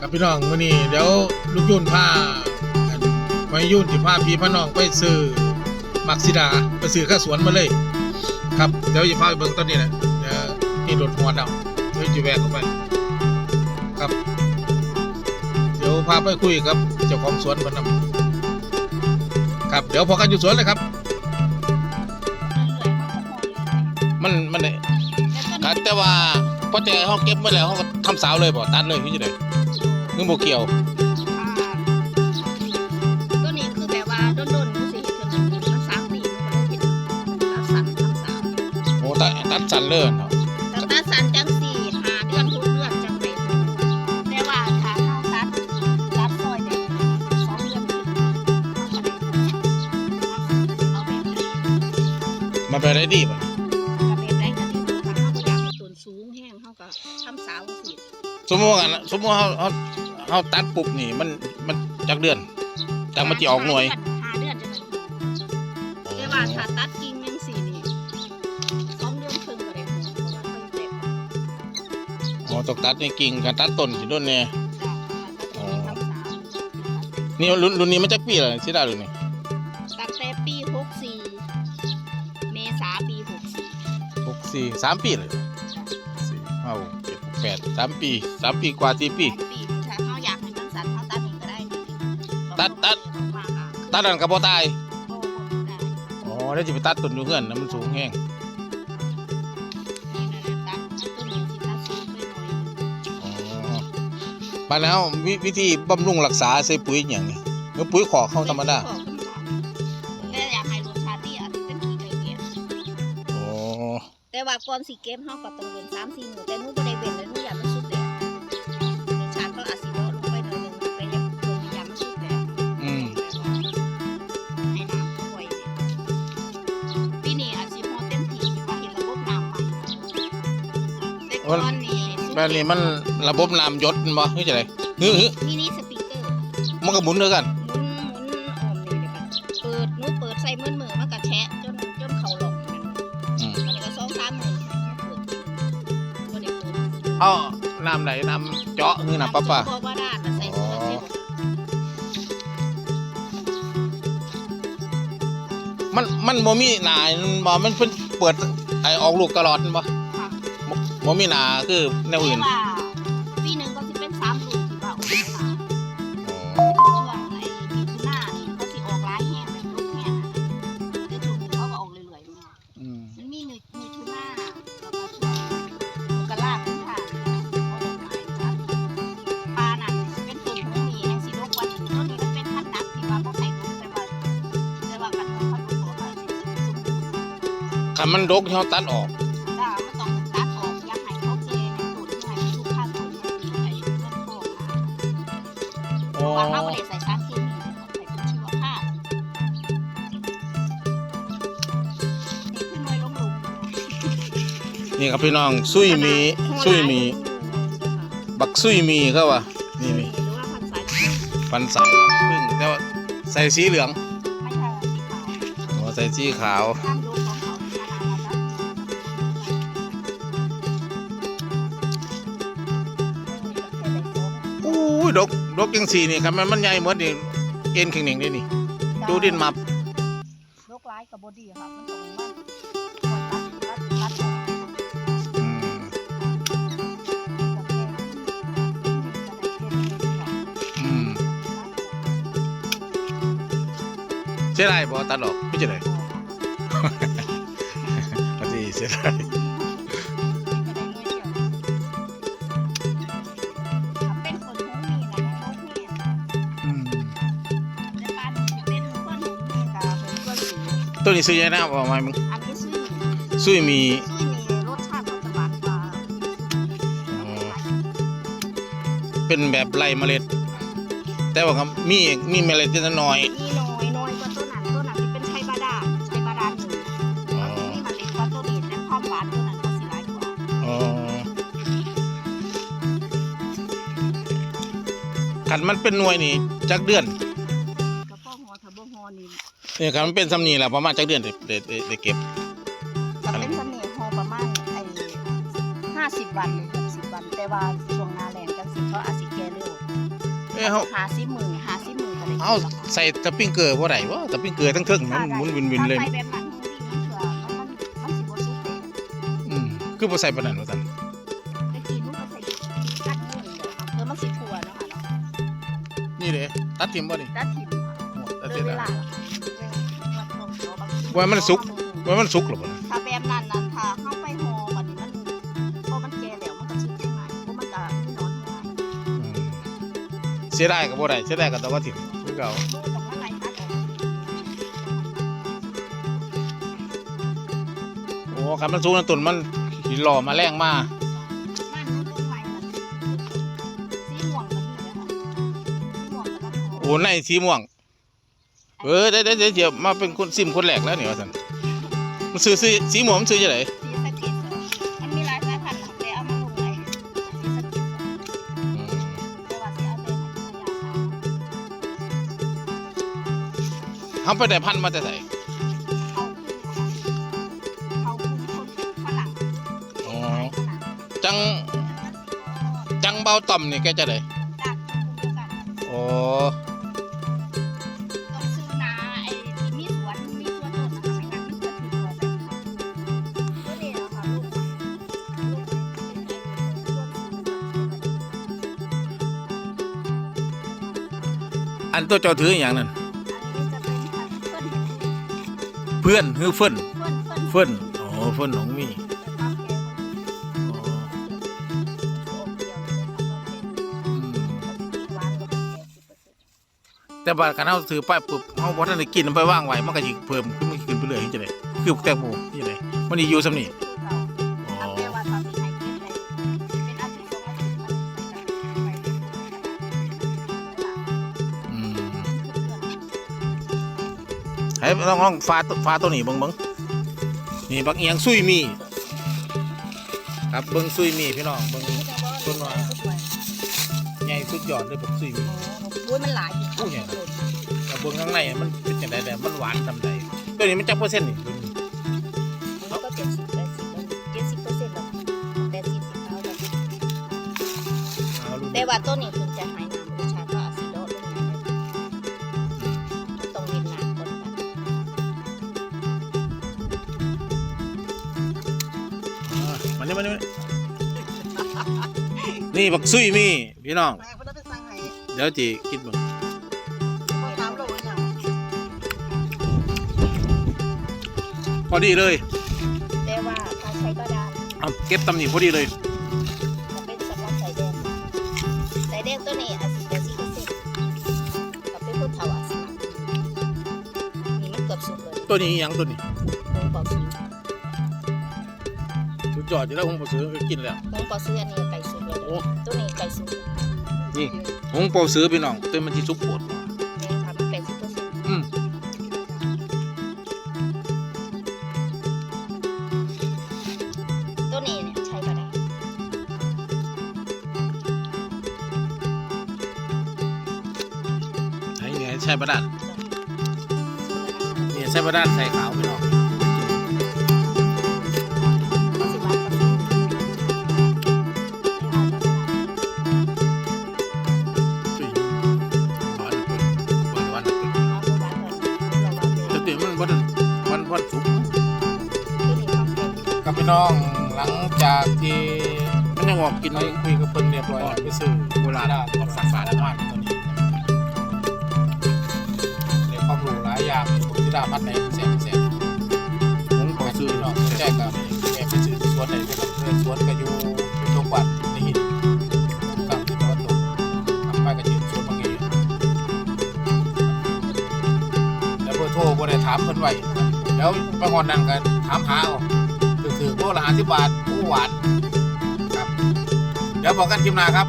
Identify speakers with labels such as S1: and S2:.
S1: กับพี่น้องมื้อนี้เดี๋ยวลูกยุ่นพาไว้ยุ่นสิพาพี่พาน้องไปซื้อมักซิดาไปซื้อข้าวสวนมาเลย ครับเดี๋ยวจะพาไปเบิ่งต้นนี้แหละเดี๋ยวนี่รถหัวดำเดี๋ยวจะแวะเข้าไปครับ เดี๋ยวพาไปคุยกับเจ้าของสวนเพิ่นนำครับเดี๋ยวพอกันอยู่สวนเลยครับ มันมันได้ครับแต่ว่าพอแต่เฮาเก็บไว้แล้วเฮาก็ทำสาวเลยบ่ตัดเลยคือจังได๋ คือบ่เกี่ยว
S2: ตัวนี้คือแบบว่าโดนๆดูสิเห็นถึงมันสามปีมันก็เลยเห็นตัดสันทำสาว
S1: โอ้ตัดตัดสั้นเลยเนาะ
S2: แต่ตัดสันจังสี่หาเดือนหกเดือนจังเป็นแต่ว่าถ้าเข้าตัดตัดซอยเด็กสองเดือนครึ่งเอาแบบไหน
S1: มันไปได้ดีบ่
S2: เอาแบบไหนก็ที่ว่าถ้าเขาอยากให้ต้นสูงแห้งเขาก็ทำสาวสิ
S1: สมมุติว่าสมมุติเฮาเฮา เฮาตัดปุ๊บนี่มันมันจักเดือนจักมันสิออกหน่วย
S2: หาเดือนจะเป็นแต่ว่าถ้าตัดกิ่งยังสี่นี่สองเดือนครึ่งก็ได้ผลเพราะว่าค่อยเจ็บ
S1: อ๋อต้องตัดในกิ่งการตัดต้นสิโดนแน่
S2: จ้ะถ้าตัดกิ่งทำสาว
S1: นี่รุ่นรุ่นนี้มันจักปีแล้วสิได้รุ่นนี้
S2: ตั้งแต่ปีหกสี่เมษาปีหกสี่
S1: 64 3ปีเลยสี่ห้าหกเจ็ดหกแปดสามปีสามปีกว่าสี่ปี
S2: ตัด
S1: ตัดตัดนั่นก็บ่ตาย
S2: โอ้ได้
S1: อ๋อแล้วสิไปตัดต้นอยู่เฮือนนะมันสูงแฮง
S2: นี่นะตัดต้งไปหน่อย
S1: อ๋อบัดแล้ววิวิธีบำรุงรักษาใส่ปุ๋ยอย่างนี้หรือปุ๋ยขอกเข้าธรรมดา
S2: แต่อยากให้รสชาติดีอาจจะเป็นขี้ไก่เก็บ
S1: อ๋อ
S2: แต่ว่าก่อนสิเก็บเฮาก็ต้องเว้นสามสี่มื้อแต่หนูบ่ได้เว้นเลย แต่ก่อนนี่สุกแบบนี้มัน
S1: ระบบน้ำหยศมันบ่คือจังได๋ฮึฮึ
S2: มินิสปีกเกอร์
S1: มันก็หมุนเด้อกัน
S2: หมุนหมุนออมนี่เลยค่ะเปิดหนูเปิดใส่มือมือมันก็แชะจนจนเขาหลงนั่น
S1: อืม
S2: อันนี้ก็สองสามมือเปิดบ่ได้เปิด
S1: เอาน้ำไหนน้ำเจาะคือน้ำประปา
S2: พอว่าด้านน่ะใส่โซลาร์เซลล์
S1: มันมันบ่มีหนามันบ่มันเพิ่นเปิดไอออกลูกตลอดมันบ่
S2: ค่ะ
S1: บ่บ่มีหนาคือแนวอื่น
S2: แต่ว่าปีหนึ่งก็สิเป็นสามลูกที่ว่าออกมา
S1: อ๋อ
S2: ช่วงไอ้มิถุนานี่เขาสิออกร้ายแห้งแบบลูกแห้งอะแต่ช่วงนี้เขาก็ออกเรื่อยๆมา
S1: อืม
S2: มันมีมิมิถุนาแล้วก็ช่วงมกราคมค่ะเขาลงหลายครับปลานั่นเป็นต้นหงมีแห่งสิโลกวันนี้ต้นนี้มันเป็นพันธุ์นักที่ว่าบ่ใส่ลูกแต่ว่าแต่ว่ากันเขาดูตัวเขาสิสมบูรณ์
S1: คันมันดกเฮาตัดออก
S2: เราบ่ได้ใส่สารเคมีใส่ชีวภาพนี่คือหน่วยลงหลุม
S1: นี่ครับพี่น้องซุยหมีซุยหมี บักซุยหมีเขาว่านี่นี่
S2: หรือว่าพันสายน้ำผึ้ง
S1: ฟันใส่น้ำผึ้งแต่ว่าใส่สีเหลือง
S2: ไม่ใช่สีขาว
S1: อ๋อใส่สีขาว
S2: ตามดูของเขาขนาดนั้นนะ
S1: อู้ยดก ดกจังสีนี่ครับมันมันใหญ่หมดนี่เอ็นแข็งหนึ่งได้นี่ดูดินมับ
S2: โรคร้ายกับบอดี้ค่ะมันต้องมันตัดตัดตัด
S1: อืมอืมเสียดายบ่ตัดออกไม่ใช่เลย ตัวนี้ซื้อยังไงนะบอกมามึง
S2: อันนี้ซื้อ
S1: ซุยมี
S2: ซื้อมีรสชาติมันจะหวานกว่า
S1: อ๋อ เป็นแบบไรเมล็ด แต่ว่าก็มีมีเมล็ดจะน้อย
S2: มีน้อยน้อยกว่าต้นนั้นต้นนั้นที่เป็นไชัยบาดาลไชัยบาดาลหนึ่ง
S1: อ๋อ
S2: ก็จะมีมันเล็กกว่าต้นนี้แต่ความหวานต้นนั้นก็สิหลายกว่า
S1: อ๋อขันมันเป็นหน่วยนี่จักเดือ
S2: น
S1: เนี่ยขันมันเป็นสำนีแหละประมาณจักเดือนได้ได้ได้ได้เก็บ
S2: จะเป็นเสน่ห์หัวประมาณไอ้ห้าสิบวันหรือหกสิบวัน แต่ว่าช่วงหน้าแรงกันสิเขาอาจสิแก่เร็ว
S1: เอ้ยเฮา
S2: หาซิมือหาซิมือก็ได้
S1: เอาใส่ตะปิ้งเกลือบ่ได้วะตะปิ้งเกลือทั้งเทิงมันหมุนวินวินเลย
S2: ถ้าใส่แบบนั้นมันดีมันเถื่อมันมันมันสิบ่สุกเด้
S1: อืมคือบ่ใส่ปานนั้นว่าซั่น
S2: ตะกี้หนูก็ใส่กัดมือเด้อค่ะเพื่อมันสิทั่วเนาะค่ะเนาะ
S1: นี่เด้ตัดทิ่มบ่นี่
S2: ตัดถิ่นค่ะ
S1: ตัด
S2: เล
S1: ทิ่
S2: ย
S1: ม
S2: เว
S1: ได้
S2: ลาล่ะค่ะ ว่า
S1: มันสุกว่ามันสุกหรือบ่ล่ะ
S2: ถ้าแบบนั้นนั้นถ้าเข้าไปห่อบัดนี้มันพอมันแก่แล้วมันก็สุกง่ายเพราะมันก็มีหนอนง่าย
S1: อืมเสียดายก็บ่ได้เสียดายก็ต้องว่าทิ่มคือเก่า
S2: ลูกต้องมาไล่ตัดออก
S1: โอ้คันมันสุกนั่นต้นมันสิหล่อมาแรงมา
S2: นั่นมันต้นไม้มันสีม่วงก็มีนะคะสีม่วงก็ต้องห่อ
S1: โอ้ในสีม่วง เออเดี๋ยวเดี๋ยวเดี๋ยวเดี๋ยวมาเป็นคนซิมคนแรกแล้วนี่ว่าซั่นมันซื้อสีสีม่วงมันซื้อจังได๋
S2: สีสะเก็ดมันมีหลายสายพันธุ์หรอกแต่เอามาลงไว้สีสะเก็ดแต่ว่าสีเอาแต่ให้พญาสาว
S1: เฮาไปได้พันธุ์มาแต่ไส
S2: เขาคือเขาคือคนฝรั่ง
S1: อ๋อ
S2: ขายฝรั่ง
S1: จังจังเบาต่อมนี่แกจะได้
S2: จากคน
S1: อั
S2: นตัวเจ้า
S1: ถืออย่างนั้น
S2: เพื่
S1: อนฮือเฟิ่น
S2: เฟินเพิ่น
S1: เฟิ่นอ๋อเฟิ่นของมี
S2: แก่ของ
S1: อ๋อ
S2: อมเดียวเลยค่ะเพราะเป็น
S1: อืม
S2: หวานกาแปดสิบเอร์เซ็นต์
S1: แต่บาดคันเฮาถือไปปุ๊บเฮาบ่ทันได้กินไปว่างไว้มันก็สิเพิ่มขึ้นขึ้นไปเรื่อยจังได๋คือแตงโมนี่ไดมันสิอยู่ซำนี้ ลองลองฟ้าตัวฟ้าตัวนี้เบิ่งเบิ่งนี่บักเอียงซุยมี ครับเบิ่งซุยมีพี่น้องเบิ่งต้นว่าใหญ่สุดยอดเลยบักซุยมี
S2: โอ้ยมันหลายอยู่
S1: โอ้ยใหญ่ครับแต่เบิ่งข้างในอะมันเป็นจังไดแต่มันหวานซำใดตัวนี้มันจักเปอร์เซ็นต์นี่ตัวนี้
S2: มันก็เจ็ดสิบแปดสิบแล้วเจ็ดสิบเปอร์เซ็นต์แล้วแปดสิบสิบเท่าแล้ว
S1: เอาลูก
S2: แต่ว่าต้นนี้ถึง มันนี่
S1: มันนี่มันนี่บักซุยมีพี่น้อง
S3: แม่ก็ได้ไปสั่งให้
S1: เดี๋ยวจีกินเบิ่ง
S3: พอถามเราว่าอย่าง
S1: พอดีเลย
S2: แต่ว่าถ้าใช้ก็ได้
S1: เอาเก็บตำหนิพอดีเลย
S2: จะเป็นสำหรับสายแดงสายแดงตัวนี้อาซิแปดสิบเปอร์เซ็นต์กับเป็นคนเทาอาซินี่มันเกือบสุดเลย
S1: ตัวนี้อิหยังตัวนี้
S2: คงบอกซื้อ
S1: สุด ยอดอยู่แล้วผมบ่ซื้อก็กินแล้ว
S2: คงบอกซื้ออันนี้ไก่สุกเลย
S1: โอ้
S2: ตัวนี้ไก่สุก
S1: นี่ผมบ่ซื้อพี่น้องตัวมันสิสุกโพด
S2: เนี่ยค่ะมันแปดสิบเปอร์เซ็นต์
S1: อืม
S2: ตัวนี้เนี่ยใช้ก็ได้
S1: ใช้ไงใช้บดานนี่ใช้บดานใส่ขาวพี่น้อง น้
S2: อ
S1: งหลังจากที่มันยังออกกินคุยกับเพิ่นเรียบร้อยแล้วไปซื้อโบราณกับฝากฝาด้านว่านตัวนี้เรียกความรู้หลายอย่างผมที่ดาพัดในแสนแสนผมขอซื้อเนาะแจ้งกับแอบไปซื้อที่สวนไหนไปกับเพื่อนสวนก็อยู่อยู่ตรงวัดในหินตามที่ตะวันตกทำไปก็ยืนสวนบางอย่างแล้วเบอร์โทรบ่ได้ถามเพิ่นไว้แล้วไปฮอดนั่นก็ถามหาเอา ซื้อโลละห้าสิบบาทผู้หวานครับ เดี๋ยวบอกกันคลิปหน้าครับ